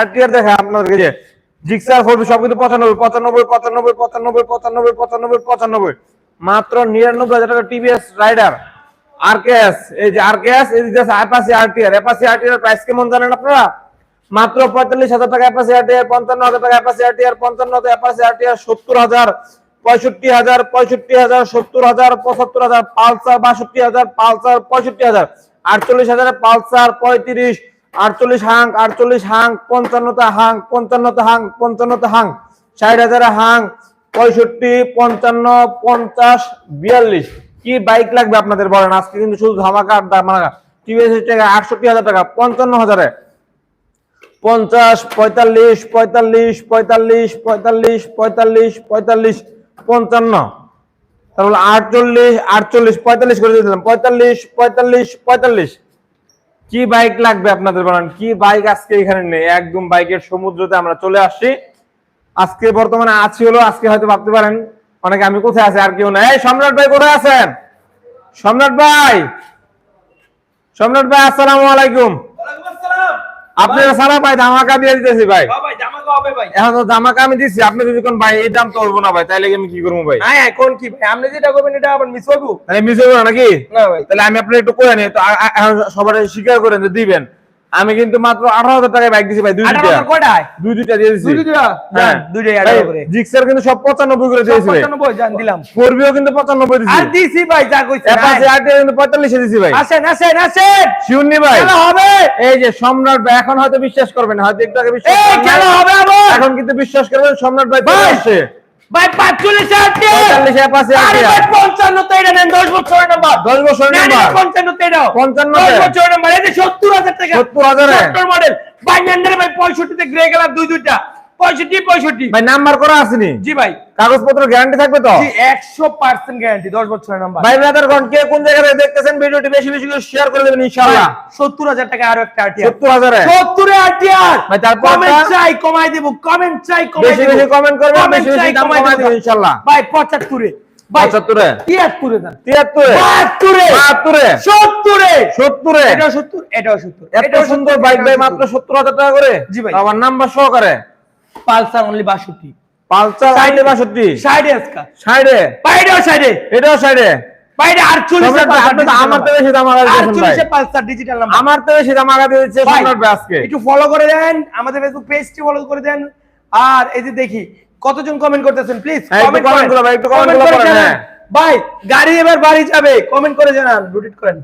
RTR দেখে আপনাদের যে জিক্সার ফোর সব কিন্তু পঁচানব্বই পঁচানব্বই পঁচানব্বই পঁচানব্বই পঁচানব্বই পঁচানব্বই পঁচানব্বই। মাত্র নিরানব্বই হাজার টাকা টিভিএস রাইডার আরকেএস এই যে আরকেএস এই যে Apache RTR Apache RTR price কেমন জানেন আপনারা? মাত্র পঁয়তাল্লিশ হাজার টাকা অ্যাপাসি আরটিআর পঞ্চান্ন হাজার টাকা অ্যাপাসি আরটিআর পঞ্চান্ন হাজার অ্যাপাসি আরটিআর সত্তর হাজার, পঁয়ষট্টি হাজার পঁয়ষট্টি হাজার, সত্তর হাজার, পঁচাত্তর হাজার, পালসার বাষট্টি হাজার, পালসার পঁয়ষট্টি হাজার, আটচল্লিশ হাজার, পালসার পঁয়ত্রিশ আটচল্লিশ হাং আটচল্লিশ হাং পঞ্চান্নটা হাং পঞ্চান্নটা হাং পঞ্চান্নটা হাং, ষাট হাজার হাং, পঁয়ষট্টি, পঞ্চান্ন, পঞ্চাশ, বিয়াল্লিশ। কি বাইক লাগবে আপনাদের বলেন? আজকে কিন্তু শুধু ধামাকা ধামাকা টিভিএস টাকা আটষট্টি হাজার টাকা, পঞ্চান্ন হাজারে। পঞ্চাশ, পঁয়তাল্লিশ পঁয়তাল্লিশ পঁয়তাল্লিশ পঁয়তাল্লিশ পঁয়তাল্লিশ পঁয়তাল্লিশ, পঞ্চান্ন। তারপর আটচল্লিশ আটচল্লিশ, পঁয়তাল্লিশ করে দিলাম। পঁয়তাল্লিশ পঁয়তাল্লিশ পঁয়তাল্লিশ। কি বাইক লাগবে আপনাদের বলেন? কি বাইক আজকে এখানে নেই? একদম বাইকের সমুদ্রতে আমরা চলে আসছি। আজকে বর্তমানে আছি হলো আজকে হয়তো ভাবতে পারেন অনেকে আমি কোথায় আছি আর কেউ নাই। এই সম্রাট ভাই কোথায় আছেন? সম্রাট ভাই! সম্রাট ভাই আসসালামু আলাইকুম। আপনার সারা ভাই ধামাকা দিয়ে দিতেছি ভাই। এখন তো দিছি আপনি যদি কোন ভাই এই দাম তো না ভাই তাইলে আমি কি করব ভাই হ্যাঁ, কি ভাই? আপনি যেটা করবেন এটা আবার? মিস হইব না নাকি না ভাই। তাহলে আমি আপনার একটু করে নিই তো সবার স্বীকার করেন যে দিবেন আমি কিন্তু মাত্র আঠারো হাজার টাকায় বাইক দিছি ভাই দুই দুইটা কয়টায়? দুই দুইটা দিয়ে দিছি দুইটা? হ্যাঁ দুইটাই আঠারো করে। জিক্সার কিন্তু সব পঁচানব্বই করে দিয়েছি পঁচানব্বই, দিলাম। ফোরবিও কিন্তু পঁচানব্বই দিছি আর দিছি ভাই, যা অ্যাপাচি কিন্তু পঁয়তাল্লিশে দিছি ভাই আসেন, আসেন, আসেন। শিউনি ভাই খেলা হবে। এই যে সম্রাট ভাই এখন হয়তো বিশ্বাস করবেন না, হয়তো একটু আগে বিশ্বাস এই, খেলা হবে এখন কিন্তু বিশ্বাস করবেন সম্রাট ভাই চলে ভাই 45 আছে 45 এর পাশে আছে আরে 55 তে এটা নেন 10 বছর নাম্বার 10 বছর নাম্বার 55 তে দাও 55 10 বছর নাম্বার এই 70000 টাকা। 70000 70 মডেল ভাই নেন ভাই 65 তে গ্রে কালার দুই দুইটা। পঁয়ষট্টি, পঁয়ষট্টি। ভাই নাম্বার করা আসেনি। জি ভাই। কাগজপত্র গ্যারান্টি থাকবে তো? একশো পার্সেন্ট গ্যারান্টি দশ বছরের নাম্বার ভাই ব্রাদার কে কোন জায়গায় দেখতেছেন? ভিডিওটি বেশি বেশি করে শেয়ার করে দেবেন ইনশাআল্লাহ। সত্তর হাজার টাকা আরও একটা আরটিআর সত্তর হাজারে? সত্তরে আরটিআর ভাই, তারপর কমেন্ট চাই কমাই দেব কমেন্ট চাই কমাই বেশি দেব। বেশি comment করবেন, বেশি বেশি দাম কমাই কমাই দেব। দেব ইনশাআল্লাহ। ভাই পঁচাত্তরে। ভাই পঁচাত্তরে? তিয়াত্তরে দেন। তিয়াত্তরে? বাহাত্তরে। বাহাত্তরে? সত্তরে। সত্তরে? এটাও সত্তর এটাও সত্তর। এত সুন্দর বাইক ভাই মাত্র সত্তর হাজার টাকা করে। জি ভাই। আমার নাম্বার সহকারে। পালসার অনলি বাষট্টি। পালসার আইডি বাষট্টি? সাইডে আজকা সাইডে? বাইরেও সাইডে। এটাও সাইডে? বাইরে আটচল্লিশে সম্রাট ভাই, আপনি তো আমার থেকে বেশি দাম ভাই। আটচল্লিশে পালসার ডিজিটাল নাম্বার আমার তো বেশি দাম আগা দিয়েছে ভাই, সম্রাট আজকে একটু ফলো করে দেন আমাদের ফেসবুক পেজটি ফলো করে দেন। আর এই যে দেখি কতজন কমেন্ট করতেছেন প্লিজ কমেন্ট comment গুলো ভাই, একটু কমেন্টগুলো করেন, হ্যাঁ। ভাই গাড়ি এবার বাড়ি যাবে কমেন্ট করে জানান রুটিট করেন।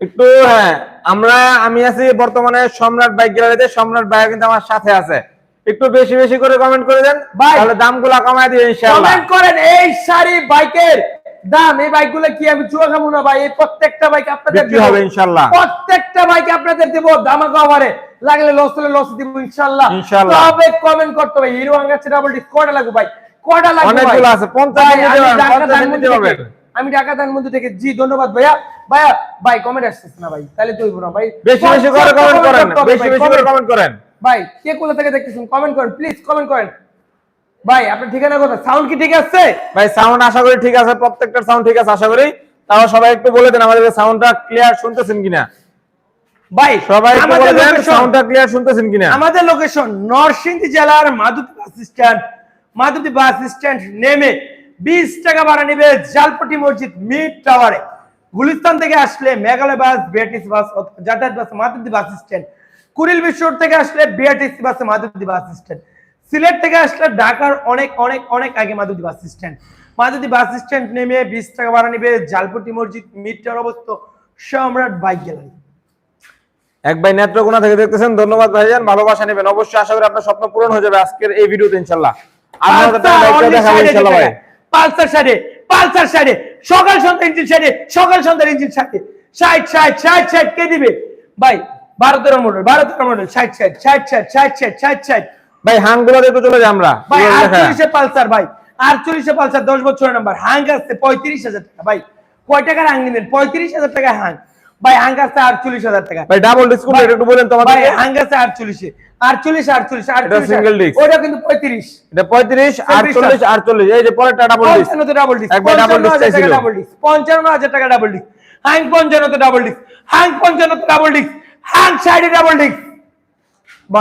একটু হ্যাঁ আমরা আমি আছি বর্তমানে সম্রাট বাইক গ্যালারিতে সম্রাট ভাই কিন্তু আমার সাথে আছে। একটু বেশি বেশি করে কমেন্ট করে দেন ভাই। তাহলে দামগুলো কমায় দিই ইনশাআল্লাহ কমেন্ট করেন এই সারি বাইকের দাম এই বাইকগুলো কি আমি চুয়া খাব না ভাই এই প্রত্যেকটা বাইক আপনাদের দেবো। হবে ইনশাআল্লাহ। প্রত্যেকটা বাইক আপনাদের দেব দামা কভারে লাগলে লস হলে লস দিব ইনশাআল্লাহ ইনশাআল্লাহ। তবে কমেন্ট করতে হবে হিরো আঙ্গাচ্ছে ডাবল ডিস কয়টা লাগবে ভাই কয়টা লাগবে ভাই? অনেকগুলো আছে, 50 ভাই, নিতে আমি ঢাকা 50 ধানমন্ডি থেকে- জি ধন্যবাদ ভাইয়া ভাইয়া ভাই কমেন্ট আসতেছে না ভাই তাহলে তো হইব না ভাই বেশি বেশি করে কমেন্ট করেন বেশি বেশি করে কমেন্ট করেন ভাই কে কোথা থেকে দেখতেছেন? কমেন্ট করেন প্লিজ কমেন্ট করেন। ভাই আপনার ঠিকানা কোথায়? সাউন্ড কি ঠিক আছে? ভাই সাউন্ড আশা করি ঠিক আছে প্রত্যেকটা সাউন্ড ঠিক আছে আশা করি। তাও সবাই একটু বলে দেন আমাদের সাউন্ডটা ক্লিয়ার শুনতেছেন কিনা। ভাই সবাই একটু আমাদের বলে দেন সাউন্ডটা ক্লিয়ার শুনতেছেন কিনা। আমাদের লোকেশন নরসিংদী জেলার মাধুতি বাস স্ট্যান্ড মাধুতি বাস স্ট্যান্ড নেমে বিশ টাকা ভাড়া নেবে জালপটি মসজিদ মিড টাওয়ারে গুলিস্তান থেকে আসলে মেঘালয় বাস বিআরটিসি বাস যাতায়াত বাস মাধুতি বাস স্ট্যান্ড কুড়িল বিশ্ব থেকে আসলে বিআরটিসি বাসে মাধুতি বাস স্ট্যান্ড সিলেট থেকে আসলে ঢাকার অনেক অনেক অনেক আগে মাধুতি বাস স্ট্যান্ড মাধুতি বাস স্ট্যান্ড নেমে বিশ টাকা ভাড়া নেবে জালপটি মসজিদ মিড টাওয়ার অবস্থিত সম্রাট বাইক গ্যালারি। এক ভাই নেত্রকোনা থেকে দেখতেছেন ধন্যবাদ ভাইজান ভালোবাসা নেবেন। অবশ্যই আশা করি আপনার স্বপ্ন পূরণ হয়ে যাবে আজকের এই ভিডিওতে ইনশাআল্লাহ। আপনাদের পালসার বাইকটা only দেখাবো 60 ইনশাআল্লাহ ভাই। পালসার সাইডে পালসার সাইডে সকাল সন্ধ্যা ইঞ্জিন সাইডে সকাল সন্ধ্যার ইঞ্জিন সাইডে ষাট ষাট ষাট ষাট কে দিবে? ভাই বারো তেরো মডেল বারো তেরো মডেল ষাট ষাট ষাট ষাট ষাট ষাট ষাট ষাট। ভাই হাংগুলো দেখতে চলে যাই আমরা। ভাই আটচল্লিশে পালসার ভাই। আটচল্লিশে পালসার দশ বছরের নাম্বার হাং আসছে পঁয়ত্রিশ হাজার টাকা ভাই। কয় টাকার হাং নিবেন পঁয়ত্রিশ হাজার টাকা হাং ভাই হাং আসছে আটচল্লিশ হাজার টাকা। ভাই ডাবল ডিসকাউন্ট একটু বলেন তো আমাদের ভাই হাং আছে আটচল্লিশে। আটচল্লিশ আটচল্লিশ আটচল্লিশ single disc। ওটা কিন্তু পঁয়ত্রিশ। এটা পঁয়ত্রিশ আটচল্লিশ আটচল্লিশ। এই যে পরেরটা ডাবল ডিস পঞ্চান্নতে ডাবল ডিস্ক পঞ্চান্ন টাকা চাইছিল। ডাবল ডিস্ক পঞ্চান্ন হাজার টাকা ডাবল ডিস্ক হ্যাং পঞ্চান্নতে ডাবল ডিস্ক হ্যাং পঞ্চান্নতে ডাবল ডিস্ক হ্যাং ডাবল ডিস্ক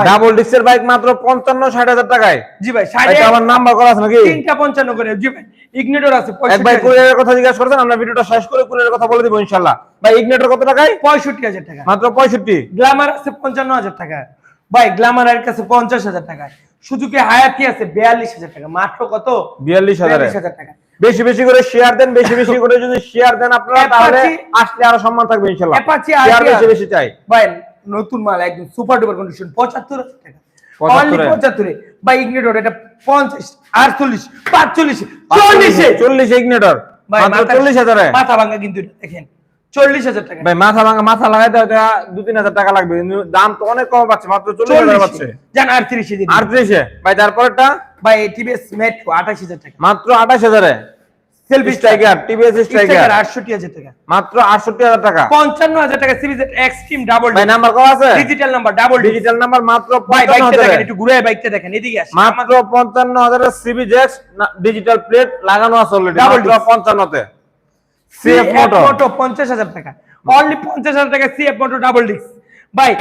ডাবল ডিস্কের বাইক মাত্র পঞ্চান্ন ষাট হাজার টাকায়। জি ভাই ভাই, ষাটে এটা আমার নাম্বার করা আছে নাকি? তিনটা পঞ্চান্ন করে। জি ভাই ইগনিটর আছে এক ভাই কুরিয়ারের কথা জিজ্ঞাসা করছেন আমরা ভিডিওটা শেষ করে কুরিয়ারের কথা বলে দিব ইনশাল্লাহ। ভাই ইগনেটর কত টাকায়? পঁয়ষট্টি হাজার টাকা। মাত্র পঁয়ষট্টি। গ্ল্যামার আছে পঞ্চান্ন হাজার টাকা। ভাই গ্ল্যামারের কাছে পঞ্চাশ হাজার টাকা। সুজুকি হায়াতি আছে বিয়াল্লিশ হাজার টাকা। মাত্র কত? বিয়াল্লিশ হাজারে। বিয়াল্লিশ হাজার টাকা। বেশি বেশি করে শেয়ার দেন বেশি বেশি করে যদি শেয়ার দেন আপনারা তাহলে আসলে আরও সম্মান থাকবে Apache শেয়ার বেশি বেশি চাই। ভাই নতুন মাল একদম সুপার ডুপার কন্ডিশন পঁচাত্তর হাজার টাকা। 75 অনলি পঁচাত্তরে। ভাই ইগনিটর এটা পঞ্চাশ আটচল্লিশ পাঁচচল্লিশ চল্লিশে। চল্লিশ ইগনেটর ভাই মাত্র মাথা- মাথা ভাঙা কিন্তু দেখেন চল্লিশ হাজার টাকা। ভাই মাথা ভাঙা মাথা লাগাইতে দু তিন হাজার টাকা লাগবে। দাম তো অনেক কম পাচ্ছে মাত্র চল্লিশ হাজার পাচ্ছে। আটত্রিশে আটত্রিশে? ভাই ভাই টিভিএস মেট্রো আঠাশ হাজার টাকা। মাত্র আঠাশ হাজারে? সেলফি স্ট্রাইকার টিভিএস স্ট্রাইকার আটষট্টি হাজার টাকা। মাত্র আটষট্টি হাজার টাকা। পঞ্চান্ন হাজার টাকা সিরিজ এক্সট্রিম ডাবল ভাই নাম্বার কত আছে? Digital number double digital number মাত্র ভাই পঞ্চান্ন বাইকটা দেখেন একটু ঘুরে বাইকটা দেখেন এদিকে আসেন। মাত্র পঞ্চান্ন হাজারের সিবি জেক্স ডিজিটাল প্লেট লাগানো আছে অলরেডি Double মাত্র disc। পঞ্চান্নতে। সিএফ সিএফ মোটো মোটর পঞ্চাশ হাজার টাকা। অনলি টাকা সিএফ ডাবল ডিস্ক ভাই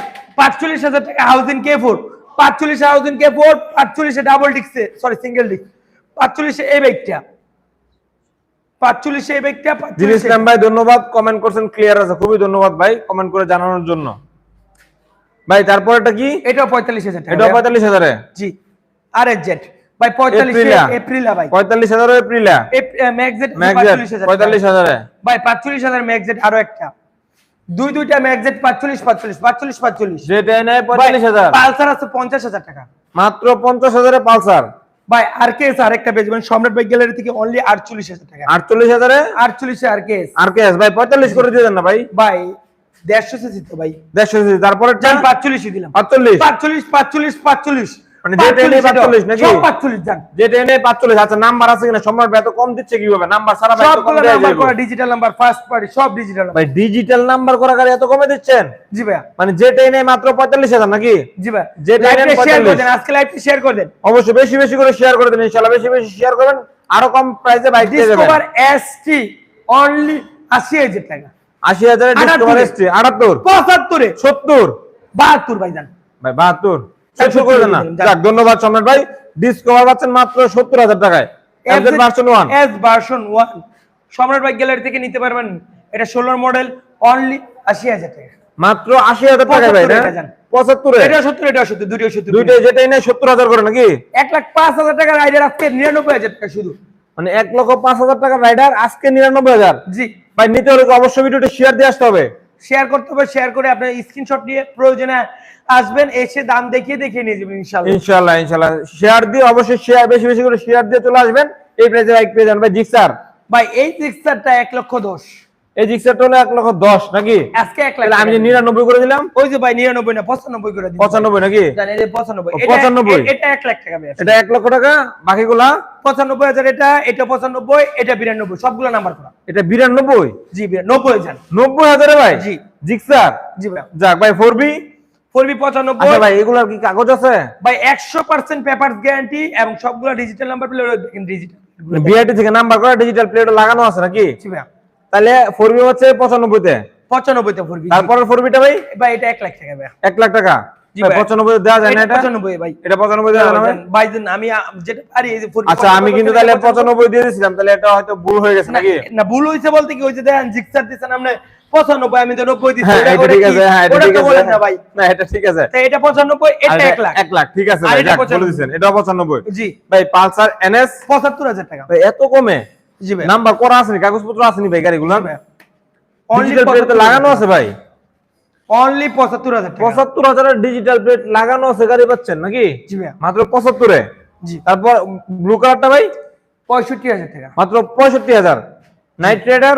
টাকা হাউজিং কে ফোর পাঁচচল্লিশ হাউজিং কে ফোর পাঁচচল্লিশে ডাবল ডিস্কে সরি সিঙ্গেল ডিস্ক পাঁচচল্লিশে এই বাইকটা পাঁচচল্লিশে এই বাইকটা জিনিস ভাই ধন্যবাদ। কমেন্ট করছেন ক্লিয়ার আছে। খুবই ধন্যবাদ ভাই কমেন্ট করে জানানোর জন্য। ভাই তারপরটা কি? এটাও পঁয়তাল্লিশ হাজার এটা পঁয়তাল্লিশ হাজারে? জি আর এস জেড ভাই পঁয়তাল্লিশ এপ্রিলা। ভাই। পঁয়তাল্লিশ হাজার এপ্রিলা ম্যাগজেট ম্যাগজেট পঁয়তাল্লিশ হাজারে ভাই পাঁচচল্লিশ হাজার ম্যাগজেট আরও একটা। দুই দুইটা ম্যাগজেট পাঁচচল্লিশ পাঁচচল্লিশ পাঁচচল্লিশ পাঁচচল্লিশ। যেটা নেয় পালসার আছে পঞ্চাশ হাজার টাকা। মাত্র পঞ্চাশ হাজারে পালসার। ভাই আর কে এস আরেকটা বেচবেন সম্রাট বাইক গ্যালারি থেকে অনলি আটচল্লিশ হাজার টাকা। আটচল্লিশ হাজারে? আটচল্লিশে আর কে এস আর কে আছে ভাই পঁয়তাল্লিশ করে দিয়ে দেন না ভাই। ভাই দেড়শো সিসি তো ভাই। দেড়শো তারপরে যান পাঁচচল্লিশই দিলাম। আটচল্লিশ পাঁচচল্লিশ পাঁচচল্লিশ পাঁচচল্লিশ। মানে আচ্ছা, কীভাবে? নাম্বার সারা ডিজিটাল নাম্বার ফার্স্ট সব ডিজিটাল ভাই ডিজিটাল নাম্বার করা এত কমে দিচ্ছেন? জি ভাই মানে যে ট্রেনে মাত্র 45000 নাকি? আজকে লাইভটি শেয়ার করে দেন। অবশ্যই বেশি বেশি করে শেয়ার করে দেন বেশি বেশি শেয়ার করবেন আরও কম প্রাইসে বাইক পেয়ে যাবেন। ডিসকভার এসটি অনলি 80000 টাকা। 80000 ডিসকভার এসটি 78 75 70 ভাই 72 ধন্যবাদ সম্রাট ভাই। ডিসকভার পাচ্ছেন মাত্র সত্তর হাজার টাকায়। গ্যালারি থেকে নিতে পারবেন। এটা ষোলোর মডেল অনলি আশি হাজার মাত্র আশি হাজার টাকা সত্তর সত্তর হাজার করে নাকি? এক লাখ পাঁচ হাজার টাকা রাইডার আজকে নিরানব্বই হাজার টাকা শুধু। মানে এক লক্ষ পাঁচ হাজার টাকা রাইডার আজকে নিরানব্বই হাজার। জি। ভাই নিতে হলে অবশ্যই ভিডিওটা শেয়ার দিয়ে আসতে হবে। শেয়ার করতে হবে শেয়ার করে আপনার স্ক্রিনশট নিয়ে প্রয়োজনে আসবেন এসে দাম দেখিয়ে দেখিয়ে নিয়ে যাবেন ইনশাল্লাহ ইনশাআল্লাহ ইনশাআল্লাহ। শেয়ার দিয়ে অবশ্যই শেয়ার বেশি বেশি করে শেয়ার দিয়ে চলে আসবেন। এই প্রাইসে বাইক পেয়ে যান ভাই জিক্সার ভাই এই জিক্সারটা এক লক্ষ দশ। এই জিক্সারটা হলো এক লক্ষ দশ নাকি? আজকে এক লাখ আমি নিরানব্বই করে দিলাম? ওই যে ভাই নিরানব্বই না পঁচানব্বই করে পঁচানব্বই নাকি? পঁচানব্বই। এটা- এক লাখ টাকা ভাই। এটা এক লক্ষ টাকা বাকিগুলা? পঁচানব্বই হাজার এটা এটা পঁচানব্বই এটা বিরানব্বই সবগুলো নাম্বার করা। এটা বিরানব্বই? জি নব্বই হাজার। নব্বই হাজারে ভাই? জি। জিক্সার? জি ভাই। যাক ভাই ফোর বি পঁচানব্বই। আচ্ছা ভাই এগুলার কি কাগজ আছে? ভাই একশো পার্সেন্ট পেপার গ্যারান্টি এবং সবগুলো ডিজিটাল নাম্বার পেলে দেখেন ডিজিটাল বিআইটি থেকে নাম্বার করা ডিজিটাল প্লেট লাগানো আছে নাকি? জি ভাই। তাহলে ফোর বি হচ্ছে পঁচানব্বইতে পঁচানব্বইতে ফোরবি তারপরের ফোর বিটা ভাই? ভাই এটা এক লাখ টাকা ভাই এক লাখ টাকা। পঁচানব্বই দেওয়া যায় না এটা পঁচানব্বই ভাই। এটা পঁচানব্বই দেওয়া যায় না ভাই? ভাই দেন, আমি আ- যেটা পারি এই যে 40 আমি কিন্তু তাহলে পঁচানব্বই দিয়ে দিয়েছিলাম তাহলে এটা হয়তো ভুল হয়ে গেছে নাকি? না ভুল হয়েছে বলতে কি ওই যে দেখেন জিক্সার দিচ্ছেন আপনি পঁচানব্বই আমি তো নব্বই দিচ্ছি হ্যাঁ ঠিক আছে হ্যাঁ ভাই। না এটা ঠিক আছে। এটা পঁচানব্বই এটা এক লাখ। এক লাখ ঠিক আছে এটা যাক, বলে 95 দিচ্ছেন এটাও পঁচানব্বই। জি। ভাই পালসার এনএস? পঁচাত্তর হাজার টাকা। এত কমে? জি ভাই। নাম্বার করা আসেনি কাগজপত্র ভাই গাড়িগুলো? অনলি ডিজিটাল প্লেট লাগানো আছে ভাই। অনলি পঁচাত্তর হাজার টাকা। পঁচাত্তর হাজারের ডিজিটাল প্লেট লাগানো আছে গাড়ি পাচ্ছেন নাকি? জি ভাই। মাত্র পঁচাত্তরে? জি। তারপর ব্লু কালারটা ভাই? পঁয়ষট্টি হাজার টাকা। মাত্র পঁয়ষট্টি হাজার। নাইট রাইডার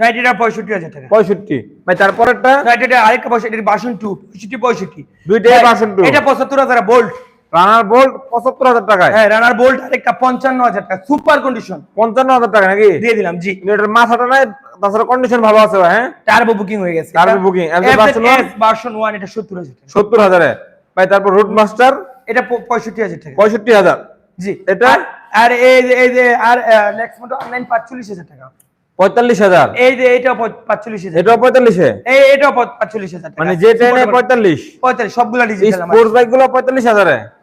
নাইটিটা পঁয়ষট্টি হাজার টাকা। পঁয়ষট্টি। ভাই তারপরেরটা? নাইটিটা আরেকটা পঁয়ষট্টি বাসন টু পঁয়ষট্টি পঁয়ষট্টি। দুইটাই ভাই, version two। এটা পঁচাত্তর হাজার বোল্ট রানার বোল্ট পঁচাত্তর হাজার টাকায়। হ্যাঁ রানার বোল্ট আরেকটা পঞ্চান্ন হাজার টাকা। সুপার কন্ডিশন পঞ্চান্ন হাজার টাকা নাকি? দিয়ে দিলাম জি। এটার মাথাটা নাই তাছাড়া কন্ডিশন ভালো আছে হ্যাঁ? টার্বো বুকিং হয়ে গেছে। Version one? ভার্সন 1 এটা 70 হাজার টাকা। সত্তর হাজারে। ভাই তারপর রুট মাস্টার এটা প- 65 হাজার টাকা। পঁয়ষট্টি হাজার। জি। এটা? আর- এই যে এই যে আর নেক্সট মডেল অনলাইন 45 হাজার টাকা। পঁয়তাল্লিশ হাজার। এই যে পঁয়- পাঁচচল্লিশ হাজার এটাও পঁয়তাল্লিশে? এই এটাও পাঁচচল্লিশ হাজার মানে যে ট্রেনে পঁয়তাল্লিশ? পঁয়তাল্লিশ সবগুলা ডিজিটাল স্পোর্টস বাইকগুলো পঁয়তাল্লিশ হাজারে?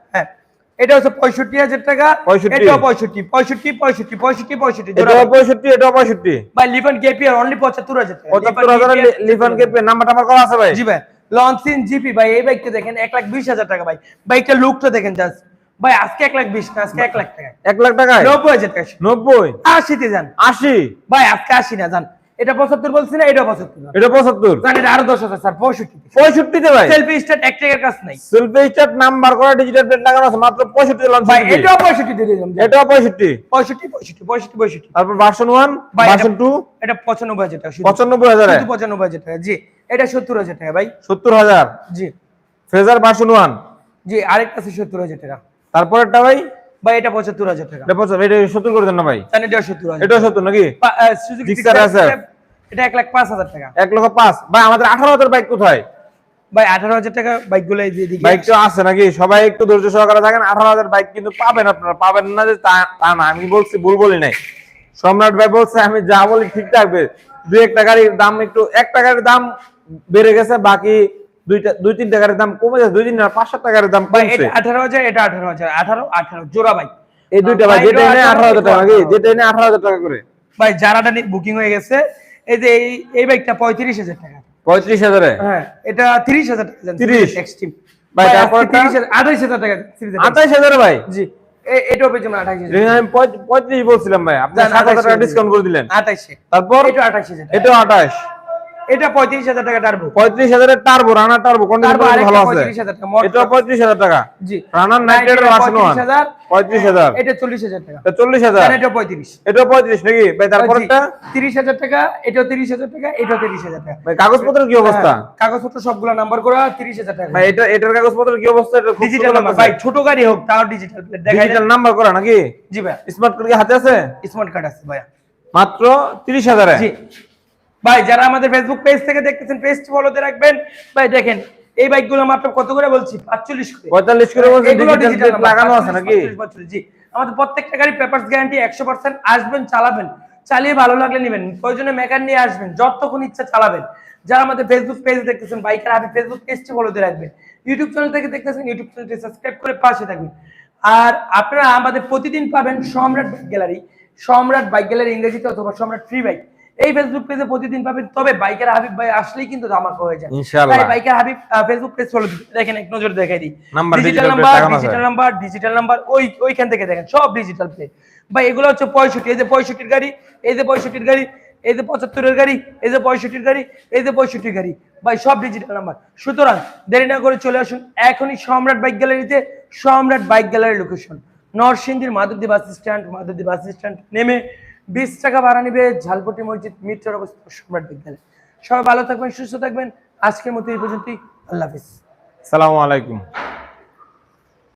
এটা হচ্ছে পঁয়ষট্টি হাজার টাকা 65 এটাও পঁয়ষট্টি পঁয়ষট্টি পঁয়ষট্টি পঁয়ষট্টি পঁয়ষট্টি পঁয়ষট্টি। এটাও পঁয়ষট্টি। ভাই লিফান কেপিআর অনলি পঁচাত্তর হাজার টাকা। পঁচাত্তর হাজারে লিফান কে নাম্বার টাম্বার করা আছে ভাই। জি ভাই লঞ্চিন জিপি ভাই এই বাইকটা দেখেন এক লাখ বিশ হাজার টাকা ভাই। বাইকটা লুকটা দেখেন জাস্ট ভাই আজকে এক লাখ বিশ আজকে এক লাখ টাকা এক লাখ টাকায়? নব্বই হাজার টাকা নব্বই? আশিতে যান। আশি? ভাই আজকে আশি না যান। এটা পঁচাত্তর বলছি না এটা পঁচাত্তর। না এটা পঁচাত্তর? জান এটা আরও দশ হাজার স্যার পঁয়ষট্টি পঁয়ষট্টিতে ভাই? সেলফি স্টার্ট এক টাকার কাজ নাই। সেলফি স্টার্ট নাম্বার করা ডিজিটাল প্লেট লাগানো আছে মাত্র পঁয়ষট্টি লঞ্চ ভাই এটাও পঁয়ষট্টি দিয়ে দিলাম পঁয়ষট্টি? পঁয়ষট্টি পঁয়ষট্টি পঁয়ষট্টি তারপর ভার্সন ওয়ান ভার্সন এটা- টু এটা পঁচানব্বই হাজার টাকা শুধু। পঁচানব্বই হাজারে শুধু পঁচানব্বই হাজার টাকা জি। এটা সত্তর হাজার টাকা ভাই। সত্তর হাজার? জি। ফ্রেজার ভার্সন ওয়ান জি আরেকটা আছে সত্তর হাজার টাকা। তারপরেরটা ভাই? ভাই এটা পঁচাত্তর হাজার টাকা। এটা পঁচাত্তর এটা সত্তর করে দেন না ভাই? সত্তর হাজার এটাও নাকি? সুজুকি আছে। এটা লাখ টাকা। লক্ষ ভাই আমাদের আঠারো হাজার বাইক কোথায়? ভাই আঠারো হাজার টাকা বাইকগুলো দিয়ে বাইক তো আছে নাকি? সবাই একটু ধৈর্য সহকারে থাকেন আঠারো হাজার বাইক কিন্তু পাবেন আপনারা। পাবেন না যে তা তা না আমি বলছি ভুল বলি নাই। সম্রাট ভাই বলছে আমি যা বলি ঠিক থাকবে দুই একটা গাড়ির দাম একটু একটা গাড়ির দাম বেড়ে গেছে বাকি দুইটা দুই তিনটা গাড়ির দাম কমে গেছে দুই তিন পাঁচ গাড়ির দাম ভাই কমছে। আঠারো হাজার এটা আঠারো হাজার আঠারো আঠারো জোড়া বাইক এই দুইটা ভাই যেটা এনে আঠারো হাজার টাকা যেটা এনে আঠারো হাজার টাকা করে। ভাই যারাটা বুকিং হয়ে গেছে এই যে এই এই বাইকটা পঁয়ত্রিশ হাজার টাকা। পঁয়ত্রিশ হাজারে? হ্যাঁ এটা তিরিশ হাজার টাকা। 30 এক্সট্রিম ভাই, ভাই? তিরিশ হাজার আঠাইশ হাজার টাকা আঠাইশ হাজারে ভাই? জি এ- এটাও পেয়েছি আমরা আঠাইশ আমি পঁয়ত্রিশ বলছিলাম ভাই আপনি সাত হাজার টাকা ডিসকাউন্ট করে দিলেন। আঠাইশে। তারপর? এটা আঠাইশ। এটাও আঠাশ এটা পঁয়ত্রিশ হাজার টাকা টার্বো পঁয়ত্রিশ হাজারের টার্বো রানার টার্বো কন্ডিশন ভালো আছে। 35,000 টাকা, পঁয়ত্রিশ হাজার টাকা। জি। Runner knight rider version one 35,000 পঁয়ত্রিশ হাজার। এটা চল্লিশ হাজার টাকা। এটা চল্লিশ হাজার। এটা পঁয়ত্রিশ? এটাও পঁয়ত্রিশ নাকি? ভাই তারপরটা তিরিশ হাজার টাকা এটাও তিরিশ হাজার টাকা এটাও তিরিশ হাজার টাকা। ভাই কাগজপত্রের কি অবস্থা? হ্যাঁ, কাগজপত্র সবগুলো নাম্বার করা তিরিশ হাজার টাকা। ভাই এটা এটার কাগজপত্রের কি অবস্থা? এটা ডিজিটাল নাম্বার ভাই ছোট গাড়ি হোক তাও ডিজিটাল প্লেট দেখাই ডিজিটাল নাম্বার করা নাকি? জি ভাই। স্মার্ট কার্ড কি হাতে আছে? স্মার্ট কার্ড আছে ভাইয়া। মাত্র তিরিশ হাজারে? জি। ভাই যারা আমাদের ফেসবুক পেজ থেকে দেখতেছেন পেজটি ফলোতে রাখবেন। ভাই দেখেন এই বাইকগুলো মাত্র কত করে বলছি? পাঁচচল্লিশ করে। পঁয়তাল্লিশ করে বলছে ডিজিটাল লাগানো আছে নাকি? 45, 45, জি। আমাদের প্রত্যেকটা গাড়ি পেপারস গ্যারান্টি একশো পার্সেন্ট আসবেন চালাবেন। চালিয়ে ভালো লাগলে নেবেন। প্রয়োজনে মেকার নিয়ে আসবেন যতক্ষণ ইচ্ছা চালাবেন। যারা আমাদের ফেসবুক পেজ দেখতেছেন বাইকের হাবি ফেসবুক পেজটি ফলোতে রাখবেন। ইউটিউব চ্যানেল থেকে দেখতেছেন ইউটিউব চ্যানেলটি সাবস্ক্রাইব করে পাশে থাকবেন। আর আপনারা আমাদের প্রতিদিন পাবেন Samrat bike gallery Samrat bike gallery ইংরেজিতে অথবা সম্রাট ফ্রি বাইক এই ফেসবুক পেজে প্রতিদিন পাবেন। তবে বাইকের হাবিব ভাই আসলেই কিন্তু ধামাকা হয়ে যায়। ইনশাআল্লাহ। তাই বাইকের হাবিব ফেসবুক পেজ ফলো দেখেন এক নজর দেখাই দিই। Number digital number digital number digital number ওই ওইখান থেকে দেখেন সব ডিজিটাল প্লে ভাই এগুলো হচ্ছে পঁয়ষট্টি এই যে পঁয়ষট্টির গাড়ি এই যে পঁয়ষট্টির গাড়ি এই যে পঁচাত্তরের গাড়ি এই যে পঁয়ষট্টির গাড়ি এই যে পঁয়ষট্টির গাড়ি। ভাই সব ডিজিটাল নাম্বার সুতরাং দেরি না করে চলে আসুন এখনই সম্রাট বাইক গ্যালারিতে সম্রাট বাইক গ্যালারি লোকেশন নরসিংদীর Madhabdi bus stand Madhabdi bus stand নেমে বিশ টাকা ভাড়া নিবে ঝালপটি মসজিদ মিত্রের অবস্থিত সম্রাট বিদ্যালয়। সবাই ভালো থাকবেন, সুস্থ থাকবেন। আজকের মতো এই পর্যন্তই। আল্লাহ হাফিজ। সালামু আলাইকুম।